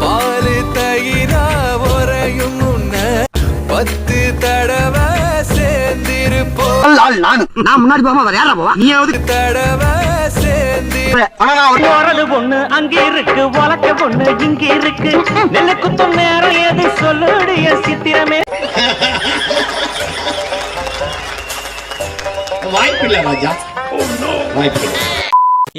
பாலு தயிரா முன்ன பத்து தடவை சேர்ந்திருப்போம். நானு. நான் முன்னாடி போகாம வேற யாரா போவா? நீயாவது தடவை போறது பொண்ணு அங்க இருக்கு வழக்க பொண்ணு இங்க இருக்கு. நெல்லு குத்தும் நேரம் எது சொல்லுடைய சித்திரமே?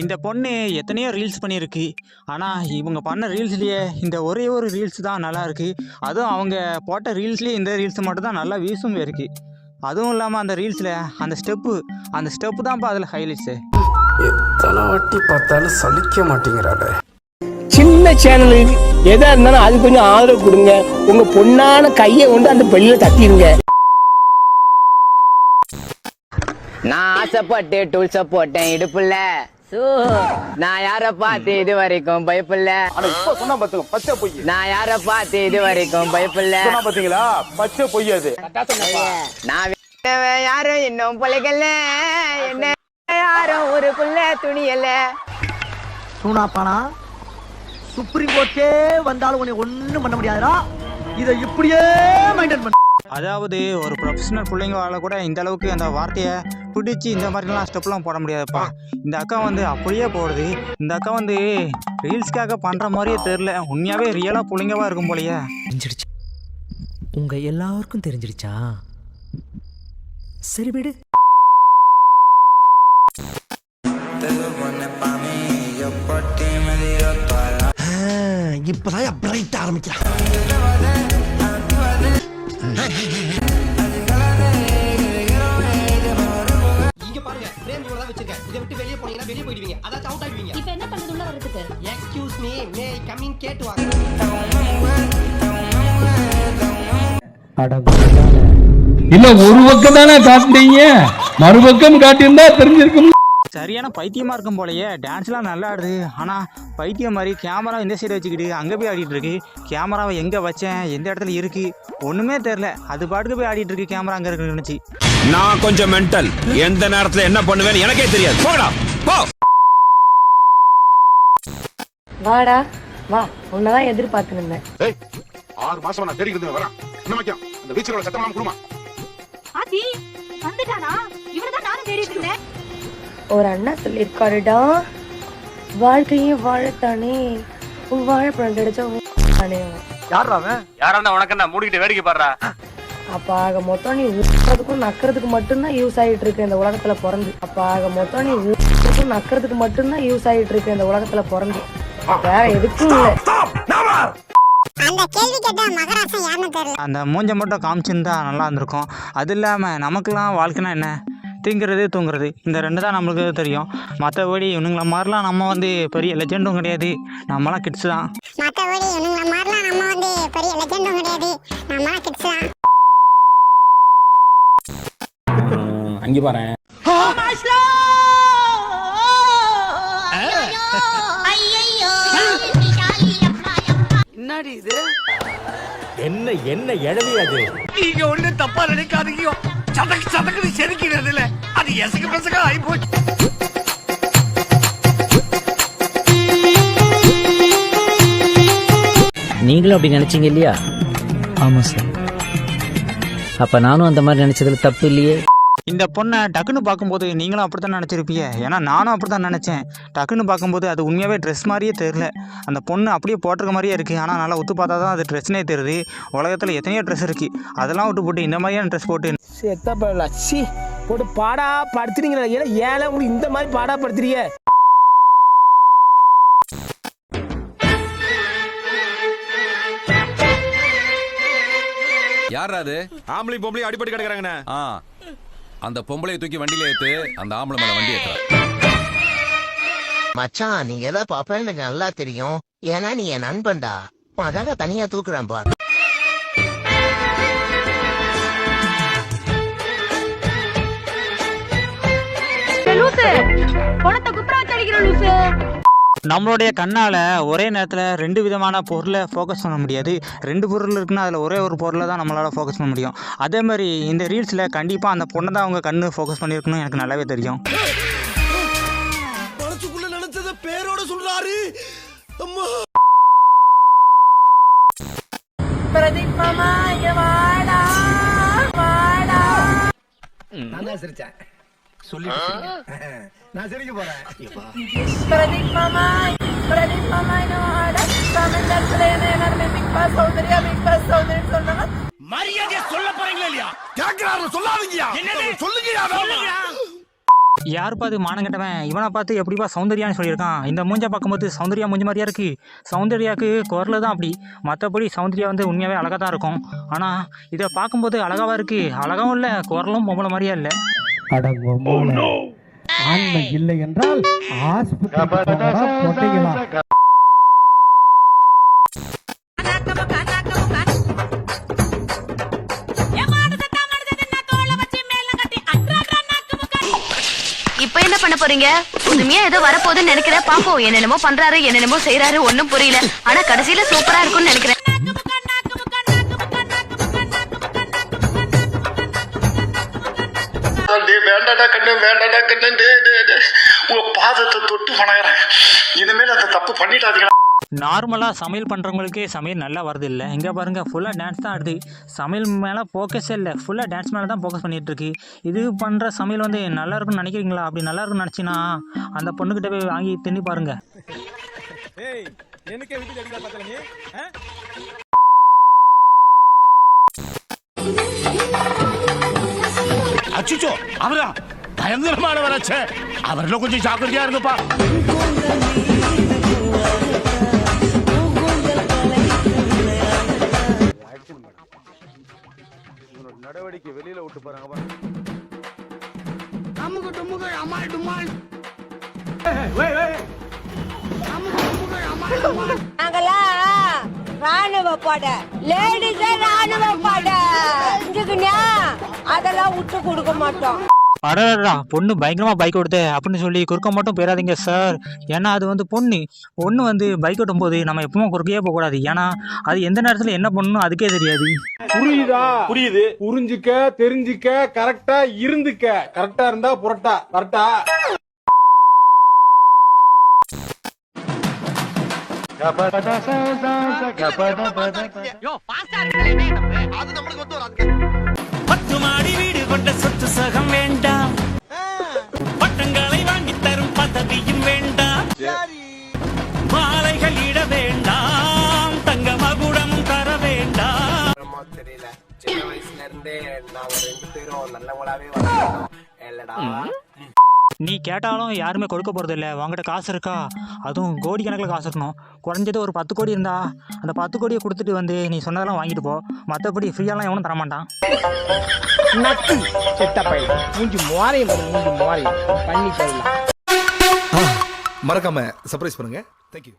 இந்த பொண்ணு எத்தனையோ ரீல்ஸ் பண்ணியிருக்கு ஆனால் இவங்க பண்ண ரீல்ஸ்லேயே இந்த ஒரே ஒரு ரீல்ஸ் தான் நல்லா இருக்கு. அதுவும் அவங்க போட்ட ரீல்ஸ்லேயே இந்த ரீல்ஸ் மட்டும் தான் நல்லா வியூஸும் இருக்கு. அதுவும் இல்லாமல் அந்த ரீல்ஸில் அந்த ஸ்டெப்பு அந்த ஸ்டெப்பு தான்ப்பா அதில் ஹைலைட்ஸு எத்தனை வாட்டி பார்த்தாலும் சலிக்க மாட்டேங்கிறாளே. சின்ன சேனலு எதா இருந்தாலும் அது கொஞ்சம் ஆதரவு கொடுங்க. உங்க பொண்ணான கையை கொண்டு அந்த பெள்ளியில தட்டிடுங்க நான் ஆசைப்பட்டு டூல்ஸ போட்டேன் இடுப்புல. சூ, நான் யார பார்த்து இது வரைக்கும் பயப்பில்ல? சொன்னா பாத்துங்க பச்சை பொய் நான் யார பார்த்து இது வரைக்கும் பயப்பில்ல? பாத்தீங்களா? பச்சை பொய் அது. நான் யாரும் இன்னும் பிழைக்கல என்ன யாரும் ஒரு புள்ள துணியல. சூனாப்பானா? சுப்ரீம் கோர்ட்டே வந்தாலும் உன்னை ஒண்ணும் பண்ண முடியாதுடா. இதை இப்படியே மெயின்டைன் பண்ண. அதாவது ஒரு ப்ரொஃபஷனல் பிள்ளைங்களால கூட இந்த அளவுக்கு அந்த வார்த்தையை பிடிச்சி இந்த மாதிரிலாம் ஸ்டெப்லாம் போட முடியாதுப்பா. இந்த அக்கா வந்து அப்படியே போடுது. இந்த அக்கா வந்து ரீல்ஸ்க்காக பண்ணுற மாதிரியே தெரில உண்மையாகவே ரியலாக பிள்ளைங்கவா இருக்கும் போலயே. தெரிஞ்சிடுச்சு. உங்க எல்லாருக்கும் தெரிஞ்சிடுச்சா? சரி விடு. இப்பதான் பிரைட் ஆரம்பிக்கிறான் எக்ஸ்கியூஸ் மீ மே கேட்டு இல்ல ஒரு பக்கம் தானே காட்டுறீங்க மறுபக்கம் காட்டியிருந்தா தெரிஞ்சிருக்கும். சரியான பைத்தியமாக இருக்கும் போலயே டான்ஸ்லாம் நல்லா ஆடுது. ஆனால் பைத்தியம் மாதிரி கேமரா இந்த சைடு வச்சுக்கிட்டு அங்கே போய் ஆடிட்டு இருக்கு. கேமராவை எங்கே வச்சேன்? எந்த இடத்துல இருக்கு? ஒன்றுமே தெரில அது பாட்டுக்கு போய் ஆடிட்டு இருக்கு கேமரா அங்கே இருக்குன்னு நினச்சி. நான் கொஞ்சம் மென்டல் எந்த நேரத்துல என்ன பண்ணுவேன்னு எனக்கே தெரியாது. போடா போ. வாடா. வா உன்னதான் எதிர்பார்த்து இருந்தேன். ஆறு மாசம் நான் தேடிக்கிறது வரேன். என்ன வைக்கும் அந்த பீச்சில் சத்தம் குடுமா. ஆத்தி வந்துட்டானா? இவனதான் நானும் தேடிட்டு இருந்தேன். ஒரு அண்ணா சொல்லியிருக்காருடா. வாழ்க்கையே வாழத்தானே. உன் வாழைப்பழம் கிடைச்சா தானே. யாரா அவன்? யாரா உனக்கு என்ன மூடிக்கிட்டு வேடிக்கை பாடுறா? அப்ப ஆக மொத்தம் நீ ஊறதுக்கும் நக்கறதுக்கு மட்டும்தான் யூஸ் ஆயிட்டு இருக்கு இந்த உலகத்துல பிறந்து. அப்ப ஆக மொத்தம் நீ ஊறதுக்கும் நக்கறதுக்கு மட்டும்தான் யூஸ் ஆயிட்டு இருக்கு இந்த உலகத்துல பிறந்து. வேற எதுக்கும் இல்ல. அந்த கேள்வி கேட்ட மகராசன் யாருன்னு தெரியல. அந்த மூஞ்ச மட்டும் காமிச்சிருந்தா நல்லா இருந்திருக்கும். அது இல்லாமல் நமக்கெல்லாம் வாழ்க்கைனா என்ன? திங்கிறது தூங்குறது இந்த ரெண்டு தான் நம்மளுக்கு தெரியும். மற்றபடி இவனுங்கள மாதிரிலாம் நம்ம வந்து பெரிய லெஜெண்டும் கிடையாது. நம்மலாம் கிட்ஸ் தான். மத்தபடி இவனுங்கள மாதிரிலாம் நம்ம வந்து பெரிய லெஜெண்டும் கிடையாது. நம்மளாம் கிட்ஸ் தான். அங்க பாரு என்ன என்ன இழவி அது? நீங்க ஒண்ணு தப்பா நினைக்காதீங்க சதக்கு சதக்கு செதுக்கிறது இல்ல அது எசக்கு பெசக்கா ஆகி போச்சு. நீங்களும் அப்படி நினைச்சீங்க இல்லையா? ஆமா சார் அப்ப நானும் அந்த மாதிரி நினைச்சதுல தப்பு இல்லையே? இந்த பொண்ணை டக்குன்னு பார்க்கும்போது நீங்களும் அப்படி தான் நினச்சிருப்பீங்க. ஏன்னா நானும் அப்படி தான் நினச்சேன். டக்குன்னு பார்க்கும்போது அது உண்மையாகவே ட்ரெஸ் மாதிரியே தெரில அந்த பொண்ணு அப்படியே போட்டிருக்க மாதிரியே இருக்குது ஆனால் நல்லா ஒத்து பார்த்தா தான் அது ட்ரெஸ்னே தெரியுது. உலகத்தில் எத்தனையோ ட்ரெஸ் இருக்குது அதெல்லாம் விட்டு போட்டு இந்த மாதிரியான ட்ரெஸ் போட்டு செத்த லட்சி போட்டு பாடா படுத்துறீங்களா ஏன்னா ஏழை உங்களுக்கு இந்த மாதிரி பாடா படுத்துறீங்க. யாரா அது? ஆம்பளை பொம்பளை அடிபட்டு கிடக்குறாங்கண்ணே. அந்த பொம்பளையை தூக்கி வண்டியில ஏத்து அந்த ஆம்பளை மேல வண்டி ஏத்துறா. மச்சான் நீ எதை பாப்ப எனக்கு நல்லா தெரியும். ஏன்னா நீ என் நண்பன்டா. உனக்காக தனியா தூக்குறேன் பாரு. லூசு. பணத்தை குப்புற வச்சு அடிக்கிற லூசு. நம்மளுடைய கண்ணால் ஒரே நேரத்தில் ரெண்டு விதமான பொருளை ஃபோக்கஸ் பண்ண முடியாது. ரெண்டு பொருள் இருக்குன்னா அதில் ஒரே ஒரு பொருளை தான் நம்மளால் ஃபோக்கஸ் பண்ண முடியும். அதே மாதிரி இந்த ரீல்ஸில் கண்டிப்பாக அந்த பொண்ணை தான் அவங்க கண்ணு ஃபோக்கஸ் பண்ணியிருக்கணும் எனக்கு நல்லாவே தெரியும். நினைச்சத பேரோட சொல்றாரு. பிரதீப் மாமா இங்க வாடா வாடா. நான் தான் சிரிச்சேன். சொல்லிட்டு நான் சிரிக்க போறேன். பிரதீப் மாமா பிரதீப் மாமா இங்க வாடா தமிழ்நாட்டுல என்ன எல்லாருமே Bigg Boss Soundarya Bigg Boss சௌந்தர்யம் சொன்னாங்க. மரியாதையா சொல்ல போறீங்களா இல்லையா? கேக்குறாரு சொல்லாதீங்கயா சொல்லுங்கயா யார் பார்த்து மானம் கெட்டவன்? இவனை பார்த்து எப்படிப்பா சௌந்தர்யான்னு சொல்லியிருக்கான். இந்த மூஞ்ச பார்க்கும்போது சௌந்தர்யா மூஞ்சி மாதிரியா இருக்கு. சௌந்தர்யாவுக்கு குரல் தான் அப்படி. மற்றபடி சௌந்தர்யா வந்து உண்மையாகவே அழகாக தான் இருக்கும். ஆனால் இதை பார்க்கும்போது அழகாவா இருக்கு. அழகாவும் இல்லை குரலும் பொம்பளை மாதிரியா இல்லை. ஆண்மை இல்லை என்றால் ஆஸ்பத்திரி இப்போ என்ன பண்ண போறீங்க? புதுமையா ஏதோ வரப்போகுதுன்னு நினைக்கிறேன். பாப்போம் என்னென்னமோ பண்றாரு என்னென்னமோ செய்யறாரு ஒண்ணும் புரியல. ஆனா கடைசியில சூப்பரா இருக்கும்னு நினைக்கிறேன். வேண்டாடா கண்ணு வேண்டாடா கண்ணு. உங்க பாதத்தை தொட்டு வணங்குறேன். இனிமேல் அந்த தப்பு பண்ணிட்டாதீங்க நார்மலாக சமையல் பண்ணுறவங்களுக்கே சமையல் நல்லா வருது இல்லை இங்கே பாருங்கள் ஃபுல்லாக டான்ஸ் தான் ஆடுது. சமையல் மேலே ஃபோக்கஸே இல்லை. ஃபுல்லாக டான்ஸ் மேலே தான் ஃபோக்கஸ் பண்ணிகிட்டு இருக்கு. இது பண்ணுற சமையல் வந்து நல்லா இருக்கும்னு நினைக்கிறீங்களா? அப்படி நல்லா இருக்கும்னு நினச்சினா அந்த பொண்ணுக்கிட்ட போய் வாங்கி தின்னி பாருங்க. அச்சுச்சோ அவரா? பயங்கரமான வராச்சே அவர்ல கொஞ்சம் ஜாக்கிரதையா இருங்கப்பா. நடவடிக்கை வெளியில விட்டு போறாங்க நாங்கெல்லாம் ராணுவ படை. லேடிஸ் ராணுவ படை. அதெல்லாம் விட்டு கொடுக்க மாட்டோம். அடடா பொண்ணு பயங்கரமாக பைக் ஓடுது அப்படின்னு சொல்லி குறுக்க மட்டும் போயிடாதீங்க சார் ஏன்னா அது வந்து பொண்ணு. பொண்ணு வந்து பைக் ஓட்டும் போது நம்ம எப்பவும் குறுக்கையே போகக்கூடாது ஏன்னா அது எந்த நேரத்தில் என்ன பண்ணணும் அதுக்கே தெரியாது. புரியுதா? புரியுது. புரிஞ்சுக்க தெரிஞ்சுக்க கரெக்டா இருந்துக்க. கரெக்டா இருந்தா புரட்டா. கரெக்டா அது நம்மளுக்கு வந்து பத்து மாடி வீடு கொண்ட சொத்து சகம் வேண்டாம் பட்டங்களை வாங்கி தரும் பதவியும் வேண்டாம் மாலைகள் இட வேண்டாம் தங்க மகுடம் தர வேண்டாம் தெரியல சின்ன வயசுல இருந்தே நாங்க ரெண்டு பேரும் நல்லவங்களாவே வளர்ந்தோம். இல்லடா நீ கேட்டாலும் யாருமே கொடுக்க போகிறது இல்லை உங்ககிட்ட காசு இருக்கா? அதுவும் கோடி கணக்கில் காசு இருக்கணும். குறைஞ்சது ஒரு பத்து கோடி இருந்தா அந்த பத்து கோடியை கொடுத்துட்டு வந்து நீ சொன்னதெல்லாம் வாங்கிட்டு போ. மற்றபடி ஃப்ரீயாலாம் எவனும் தரமாட்டான். நட்டு செத்த பையன். மூஞ்சி மோரையும் மூஞ்சி மோரையும் பண்ணி போயிடலாம் மறக்காம சர்ப்ரைஸ் பண்ணுங்க. தேங்க்யூ